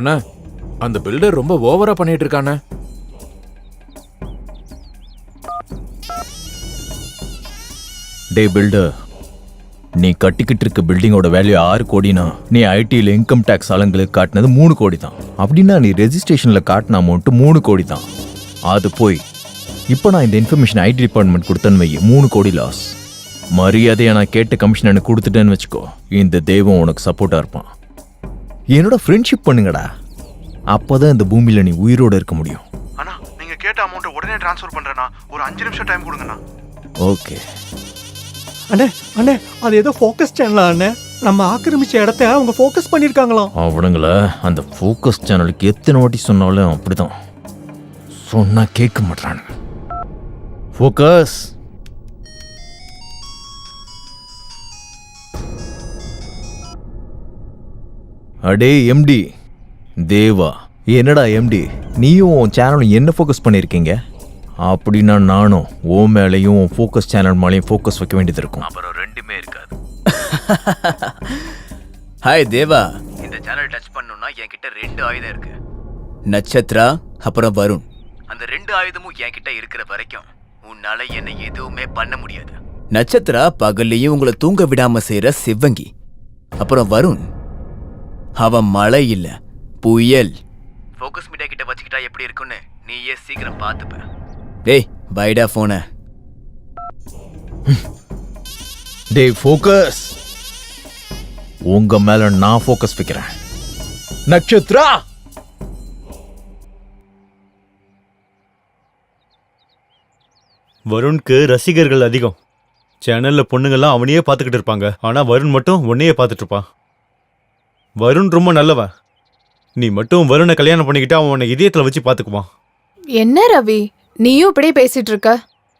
அண்ணா அந்த பில்டர் ரொம்ப ஓவரா பண்ணிட்டு இருக்கானே டே பில்டர் நீ கட்டிக்கிட்டு இருக்க பில்டிங்கோட வேல்யூ ஆறு கோடினா நீ ஐடியில் இன்கம் டேக்ஸ் ஆளுங்களுக்கு காட்டினது மூணு கோடி தான் அப்படின்னா நீ ரெஜிஸ்ட்ரேஷனில் காட்டின அமௌண்ட்டு மூணு கோடி தான் அது போய் இப்போ நான் இந்த இன்ஃபர்மேஷன் ஐடி டிபார்ட்மெண்ட் கொடுத்தேன்னு வை மூணு கோடி லாஸ் மரியாதையை நான் கேட்ட கமிஷன் எனக்கு கொடுத்துட்டேன்னு வச்சுக்கோ இந்த தெய்வம் உனக்கு சப்போர்ட்டாக இருப்பான். என்னோட ஃப்ரெண்ட்ஷிப் பண்ணுங்கடா. அப்போதான் இந்த பூமியில் நீ உயிரோட இருக்க முடியும். அண்ணா நீங்க கேட்ட அமௌண்ட்டை உடனே ட்ரான்ஸ்ஃபர் பண்றேண்ணா. ஒரு அஞ்சு நிமிஷம் டைம் கொடுங்கண்ணா. ஓகே. அண்ணே அண்ணே அது ஏதோ ஃபோக்கஸ் சேனலா அண்ணே? நம்ம ஆக்கிரமிச்ச இடத்த அவங்க ஃபோக்கஸ் பண்ணிருக்காங்களாம் அவனுங்கள அந்த ஃபோக்கஸ் சேனலுக்கு எத்தனை வாட்டி சொன்னாலும் அப்படிதான் சொன்னா கேட்க மாட்டானுங்க ஃபோக்கஸ் அடே எம்டி தேவா என்னடா எம்டி நீயும் உன் சேனலும் என்ன ஃபோக்கஸ் பண்ணியிருக்கீங்க அப்படின்னா நானும் ஓ மேலேயும் உன் ஃபோக்கஸ் சேனல் மேலேயும் ஃபோக்கஸ் வைக்க வேண்டியது இருக்கும். அப்புறம் ரெண்டுமே இருக்காது. ஹாய் தேவா. இந்த சேனல் டச் பண்ணணும்னா என்கிட்ட ரெண்டு ஆயுதம் இருக்கு. நட்சத்ரா அப்புறம் வருண். அந்த ரெண்டு ஆயுதமும் என்கிட்ட இருக்கிற வரைக்கும் உன்னால என்ன எதுவுமே பண்ண முடியாது. நட்சத்ரா பகல்லையும் உங்களை தூங்க விடாம செய்யற சிவங்கி. அப்புறம் வருண். அவன் மழை இல்ல புயல். ஃபோக்கஸ் மீடியா கிட்ட வச்சுக்கிட்டா எப்படி இருக்கும்னு நீயே சீக்கிரம் பார்த்துப்ப. டேய் பைடா போன டேய் ஃபோக்கஸ் உங்க மேல நான் ஃபோக்கஸ் வைக்கிறேன். நட்சத்ரா வருணுக்கு ரசிகர்கள் அதிகம். சேனல்ல பொண்ணுங்கெல்லாம் அவனையே பார்த்துக்கிட்டு இருப்பாங்க. ஆனா வருண் மட்டும் உன்னையே பார்த்துட்டு இருப்பான். வருண் ரொம்ப நல்லவன் நீ மட்டும் வருணை கல்யாணம் பண்ணிக்கிட்டு அவன் உன்னை இதயத்துல வச்சு பார்த்துக்குவான் என்ன ரவி? நீயும் இப்படியே பேசிட்டு இருக்க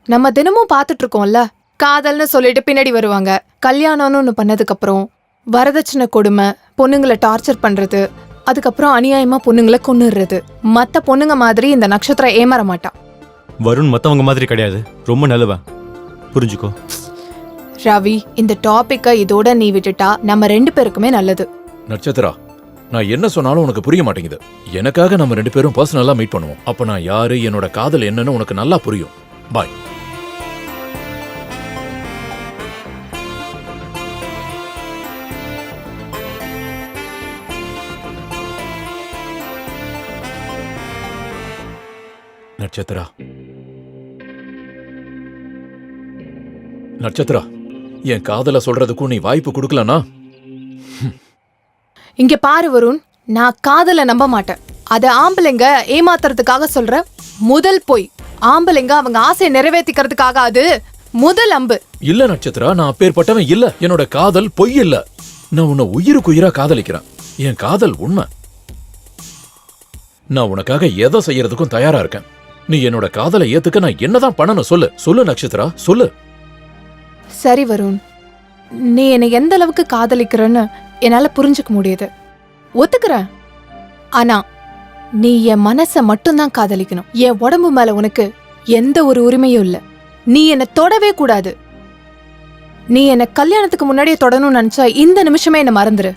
நம்ம தினமும் பார்த்துட்டு இருக்கோம்ல காதல்னு சொல்லிட்டு பின்னாடி வருவாங்க. கல்யாணம்னு ஒன்று பண்ணதுக்கு அப்புறம் வரதட்சணை கொடுமை பொண்ணுங்களை டார்ச்சர் பண்றது அதுக்கப்புறம் அநியாயமா பொண்ணுங்களை கொன்னுடுறது. மத்த பொண்ணுங்க மாதிரி இந்த நட்சத்திரம் ஏமாற மாட்டா வருண் மத்தவங்க மாதிரி கிடையாது. ரொம்ப நல்லவன் புரிஞ்சுக்கோ. ரவி இந்த டாபிக்கை இதோட நீ விட்டுட்டா நம்ம ரெண்டு பேருக்குமே நல்லது. நட்சத்திரா நான் என்ன சொன்னாலும் உனக்கு புரிய மாட்டேங்குது. எனக்காக நம்ம ரெண்டு பேரும் பர்சனலா மீட் பண்ணுவோம். அப்ப நான் யாரு என்னோட காதல் என்னன்னு உனக்கு நல்லா புரியும். பாய் நட்சத்திரா. நட்சத்திரா என் காதல சொல்றதுக்கும் நீ வாய்ப்பு கொடுக்கலன்னா இங்க பாரு வருண் நான் காதல நம்ப மாட்டேன். அத ஆம்பளைங்க ஏமாத்துறதுக்காக சொல்ற முதல் பொய். ஆம்பளைங்க அவங்க ஆசையை நிறைவேற்றிக்கிறதுக்காக அது முதல் அம்பு. இல்ல நட்சத்திரா நான் அப்பேற்பட்டவன் இல்ல. என்னோட காதல் பொய் இல்ல. நான் உன்னை உயிருக்கு உயிரா காதலிக்கிறேன். என் காதல் உண்மை. நான் உனக்காக எதை செய்யறதுக்கும் தயாரா இருக்கேன். நீ என்னோட காதலை ஏத்துக்க நான் என்னதான் பண்ணணும் சொல்லு. சொல்லு நட்சத்திரா சொல்லு. சரி வருண் நீ என்னை எந்த அளவுக்கு காதலிக்கிறன்னு என்னால புரிஞ்சுக்க முடியுது. ஒத்துக்கிறேன் ஆனா நீ என் மனச மட்டும்தான் காதலிக்கணும். என் உடம்பு மேல உனக்கு எந்த ஒரு உரிமையும் இல்ல. நீ என்னை தொடவே கூடாது. நீ என்னை கல்யாணத்துக்கு முன்னாடியே தொடணும்னு நினைச்சா இந்த நிமிஷமே என்ன மறந்துரு.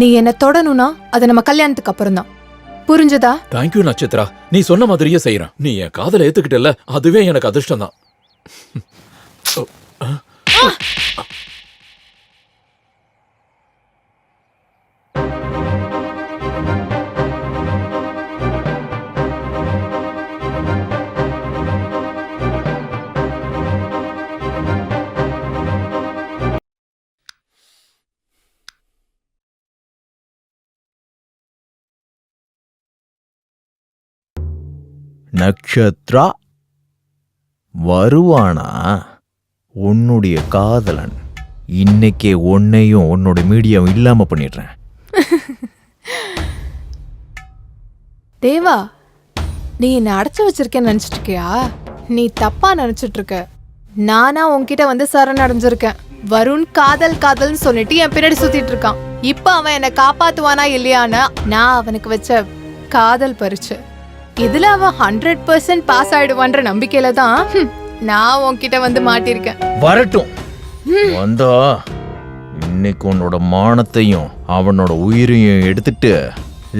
நீ என்னை தொடணும்னா அது நம்ம கல்யாணத்துக்கு அப்புறம் தான் புரிஞ்சுதா தேங்க்யூ நட்சத்திரா. நீ சொன்ன மாதிரியே செய்யறேன் நீ என் காதலை ஏத்துக்கிட்டல அதுவே எனக்கு அதிர்ஷ்டம் தான் நக்ஷத்ரா வருவானா? உன்னுடைய காதலன். இன்னைக்கே உன்னையும் உன்னோட மீடியாவும் இல்லாம பண்ணிடுறேன். தேவா நீ என்ன அடைச்சு வச்சிருக்கேன்னு நினைச்சிட்டு இருக்கியா நீ தப்பா நினைச்சிட்டு இருக்க நானா உன்கிட்ட வந்து சரணடைஞ்சிருக்கேன் வருண் காதல் காதல்னு சொல்லிட்டு என் பின்னாடி சுத்திட்டு இருக்கான். இப்ப அவன் என்னை காப்பாத்துவானா இல்லையான்னு நான் அவனுக்கு வச்ச காதல் பரிச்சு. இதுல அவன் ஹண்ட்ரட் பர்சன்ட் பாஸ் ஆயிடுவான்ற நம்பிக்கையில தான் ஹம், நான் உன்கிட்ட வந்து மாட்டிருக்கேன். வரட்டும். வந்தா இன்னைக்கு உன்னோட மானத்தையும் அவனோட உயிரையும் எடுத்துட்டு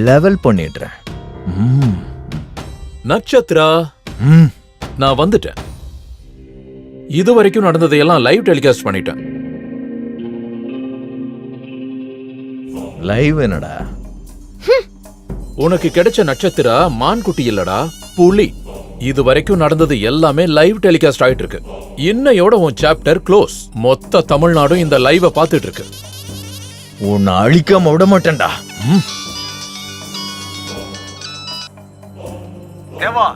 லெவல் பண்ணிடுறேன். ம், நட்சத்திரா ம். நான் வந்துட்டேன். இது வரைக்கும் நடந்ததையெல்லாம் லைவ் டெலிகாஸ்ட் பண்ணிட்டேன். லைவ் என்னடா? உனக்கு கிடைச்ச நட்சத்திரா? மான்குட்டி இல்லடா. புலி. இது வரைக்கும் நடந்தது எல்லாமே லைவ் டெலிகாஸ்ட் ஆயிட்டு இருக்கு இன்னையோட உன் சாப்டர் க்ளோஸ் மொத்த தமிழ்நாடும் இந்த லைவ பார்த்துட்டு இருக்கு உன்னை அழிக்காம விட மாட்டேன்டா. தேவா.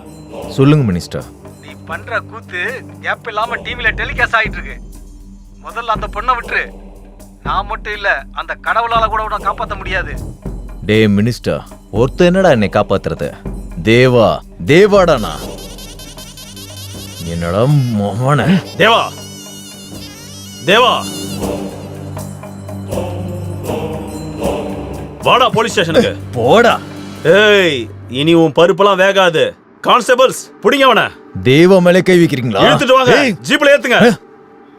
சொல்லுங்க மினிஸ்டர் நீ பண்ற கூத்து கேப் இல்லாம டிவில டெலிகாஸ்ட் ஆயிட்டு இருக்கு முதல்ல அந்த பொண்ணை விட்டுரு. நான் மட்டும் இல்ல அந்த கடவுளால கூட உன்னை காப்பாத்த முடியாது. டே மினிஸ்டர் ஒருத்தன் என்னடா என்னை காப்பாத்துறது? தேவா தேவாடா நான் என்னடா மோகன. தேவா. தேவா. வாடா போலீஸ் ஸ்டேஷனுக்கு. போடா. ஏய் இனி உன் பருப்பெல்லாம் வேகாது. கான்ஸ்டபிள்ஸ் புடிங்க அவன. தேவா மேலே கை வைக்கிறீங்களா? இழுத்துட்டு வாங்க. ஜீப்ல ஏத்துங்க.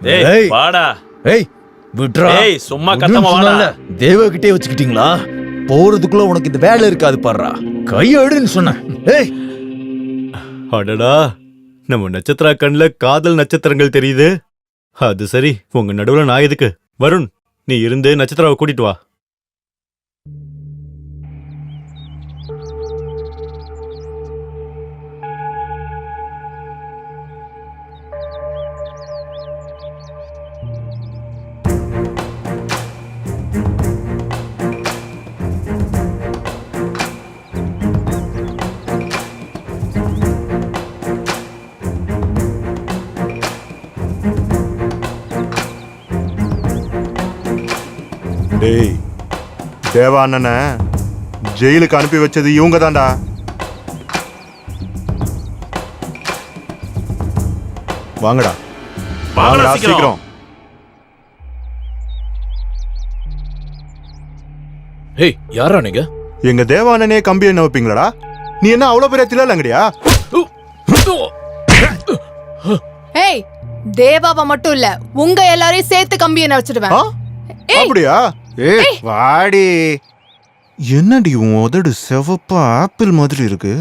ஏய். வாடா. ஏய் விட்றா. ஏய், சும்மா கத்தாம வாடா. தேவா கிட்டே வச்சுக்கிட்டீங்களா? போறதுக்குள்ள உனக்கு இந்த வேலை இருக்காது பாடுறா கையெடுன்னு சொன்னேன். ஏய். அடடா நம்ம நட்சத்திரா கண்ணில் காதல் நட்சத்திரங்கள் தெரியுது? அது சரி உங்க நடுவுல நான் எதுக்கு? வருண் நீ இருந்து நட்சத்திராவை கூட்டிட்டு வா. டேய் தேவா அண்ணனை ஜெயிலுக்கு அனுப்பி வச்சது இவங்க தான்டா. வாங்கடா. வாங்கடா சீக்கிரம். ஹேய் யாரா நீங்க? எங்க தேவா அண்ணனே கம்பி என்ன வைப்பீங்களாடா? நீ என்ன அவ்வளவு பெரிய தில்லங்கடியா? ஏய் தேவாவை மட்டும் இல்ல உங்க எல்லாரையும் சேர்த்து கம்பி என்ன வச்சிடுவேன். ஏய். அப்படியா? ஏ வாடி. என்னடி உன் உதடு செவப்பா ஆப்பிள் மாதிரி இருக்கு?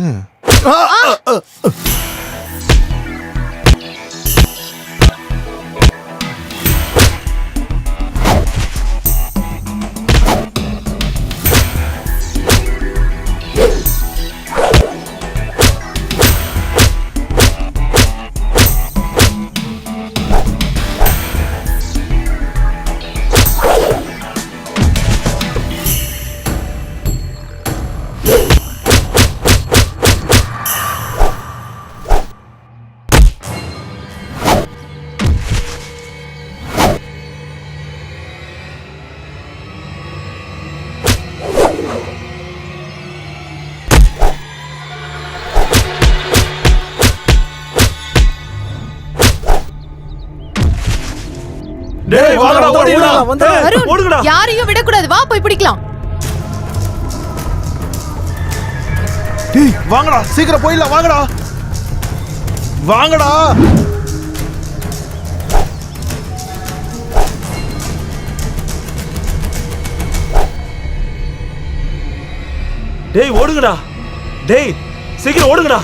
யாரையும் விடக்கூடாது. வா போய் பிடிக்கலாம். டேய் வாங்கடா. சீக்கிரம் போயிடலாம். வாங்கடா. வாங்கடா. டேய் ஓடுங்கடா. டேய் சீக்கிரம் ஓடுங்கடா.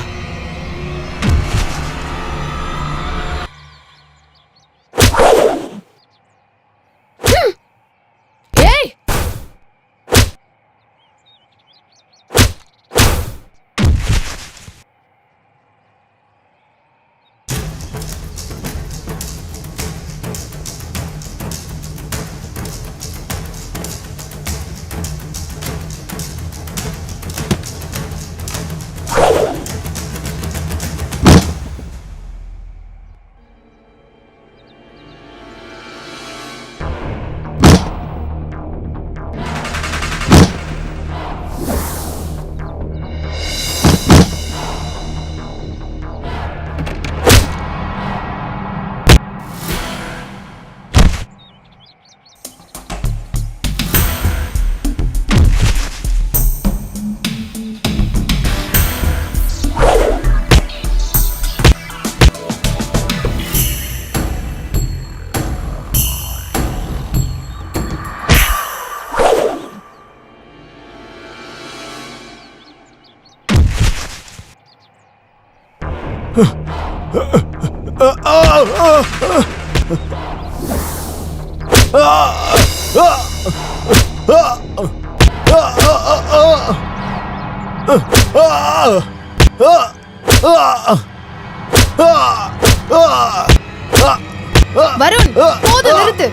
வருண் போது நிறுத்து.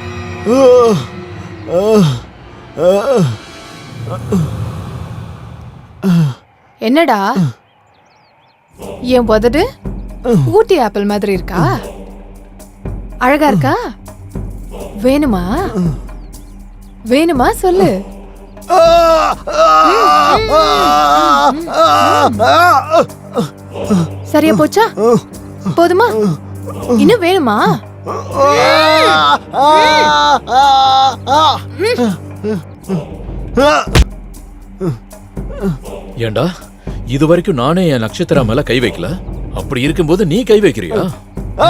என்னடா? என் உதடு ஊட்டி ஆப்பிள் மாதிரி இருக்கா? அழகா இருக்கா? வேணுமா? வேணுமா சொல்லு. சரியா போச்சா? போதுமா? இன்னும் வேணுமா? ஏண்டா இது வரைக்கும் நானே என் நட்சத்திரா மேல கை வைக்கல. அப்படி இருக்கும்போது நீ கை வைக்கிறியா ஆ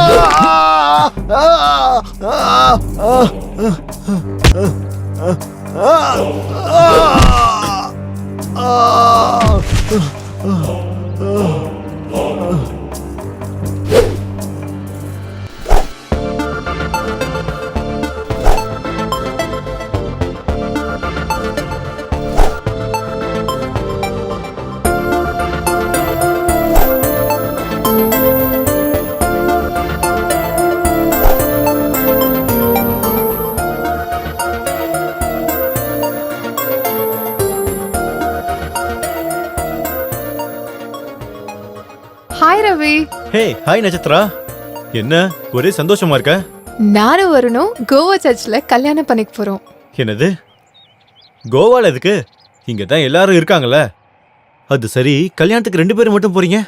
ரவி. Hey hi Natchathira. என்ன ஒரே சந்தோஷமா இருக்க? நானும் வரணும் கோவா சர்ச்சில் கல்யாணம் பண்ணிக்க போறோம். என்னது? கோவால எதுக்கு? இங்க தான் எல்லாரும் இருக்காங்கல்ல. அது சரி கல்யாணத்துக்கு ரெண்டு பேரும் மட்டும் போறீங்க?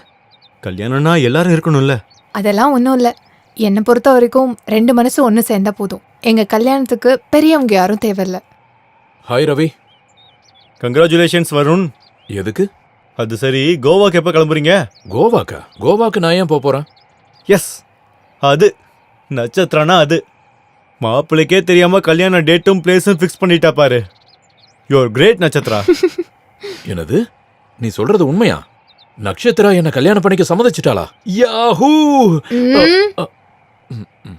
கல்யாணம்னா எல்லாரும் இருக்கணும்ல. அதெல்லாம் ஒன்றும் இல்லை. என்னை பொறுத்த வரைக்கும் ரெண்டு மனசு ஒன்று சேர்ந்தா போதும். எங்க கல்யாணத்துக்கு பெரியவங்க யாரும் தேவையில்ல. ஹாய் ரவி. கங்க்ராச்சுலேஷன்ஸ் வருண். எதுக்கு? அது சரி கோவாக்கு எப்போ கிளம்புறீங்க? கோவாக்கா? கோவாக்கு நான் ஏன் போப் போறேன் எஸ் அது. நட்சத்திரனா அது. மாப்பிள்ளைக்கே தெரியாம கல்யாண டேட்டும் பிளேஸும் ஃபிக்ஸ் பண்ணிட்டா பாரு. Your great Nakshatra. என்னது? நீ சொல்றது உண்மையா? நட்சத்திரா என்ன கல்யாணம் பண்ணிக்க சம்மதிச்சிட்டாளா? யாஹூ ம்.